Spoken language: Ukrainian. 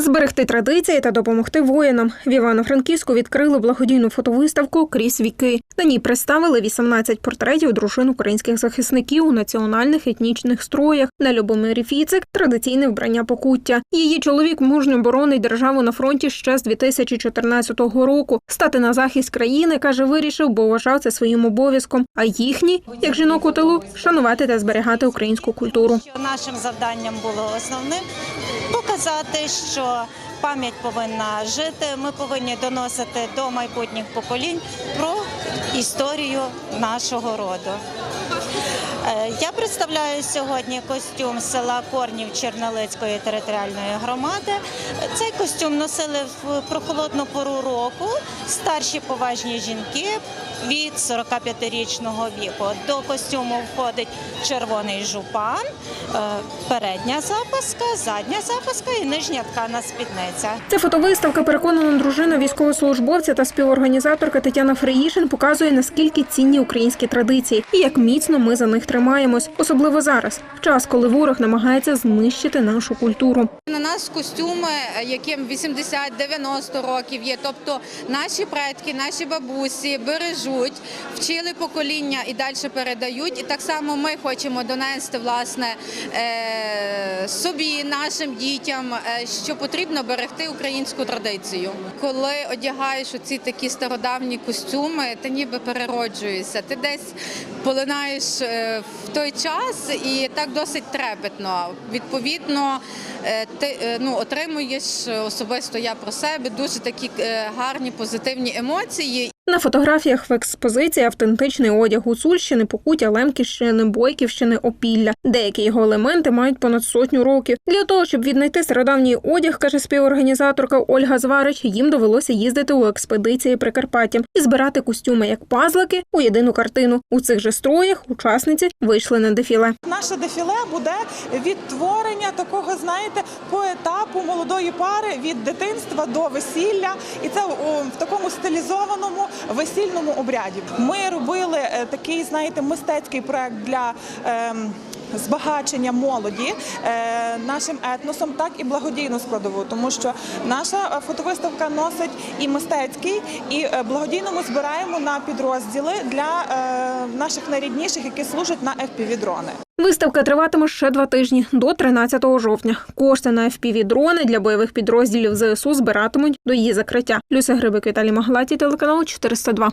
Зберегти традиції та допомогти воїнам. В Івано-Франківську відкрили благодійну фотовиставку Крізь віки. На ній представили 18 портретів дружин українських захисників у національних етнічних строях. На Любомирі Фіцик традиційне вбрання покуття. Її чоловік мужньо боронить державу на фронті ще з 2014 року. Стати на захист країни каже, вирішив, бо вважав це своїм обов'язком. А їхні, як жінок у тилу, шанувати та зберігати українську культуру. Нашим завданням було основним показати, що пам'ять повинна жити. Ми повинні доносити до майбутніх поколінь про історію нашого роду. Е, Я представляю сьогодні костюм села Корнів Чернолицької територіальної громади. Цей костюм носили в прохолодну пору року старші поважні жінки від 45-річного віку. До костюму входить червоний жупан, е, передня запаска, задня запаска і нижня ткана спідниця. Ця фотовиставка, переконана дружина військовослужбовця та співорганізаторка Тетяна Фреїшин, показує наскільки цінні українські традиції і як міцно ми за них тримаємось, особливо зараз, в час, коли ворог намагається знищити нашу культуру. На нас костюми, яким 80-90 років є. Тобто наші предки, наші бабусі бережуть, вчили покоління і далі передають. І так само ми хочемо донести власне е, собі, нашим дітям, е, що потрібно берегти українську традицію. Коли одягаєш оці такі стародавні костюми, ти ніби перероджуєшся. Ти десь полинаєш е, в той час і так досить трепетно. Відповідно, е, ти е, ну, отримуєш особисто я про себе дуже такі гарні позитивні емоції. На фотографіях в експозиції автентичний одяг Гуцульщини, Покуття, Лемківщини, Бойківщини, Опілля. Деякі його елементи мають понад сотню років. Для того, щоб віднайти стародавній одяг, каже співорганізаторка Ольга Зварич, їм довелося їздити у експедиції Прикарпаттям і збирати костюми як пазлики у єдину картину. У цих же строях учасниці вийшли на дефіле. Наше дефіле буде відтворення такого, знаєте, по етапу молодої пари від дитинства до весілля, і це в такому стилізованому весільному обряді. Ми робили е, такий, знаєте, мистецький проект для. ем, Збагачення молоді е, нашим етносом, так і благодійну складову, тому що наша е, фотовиставка носить і мистецький, і благодійно ми збираємо на підрозділи для наших найрідніших, які служать на FPV-дрони. Виставка триватиме ще два тижні до 13 жовтня. Кошти на FPV-дрони для бойових підрозділів ЗСУ збиратимуть до її закриття. Люся Грибик, Віталій Маглаті, телеканал 402.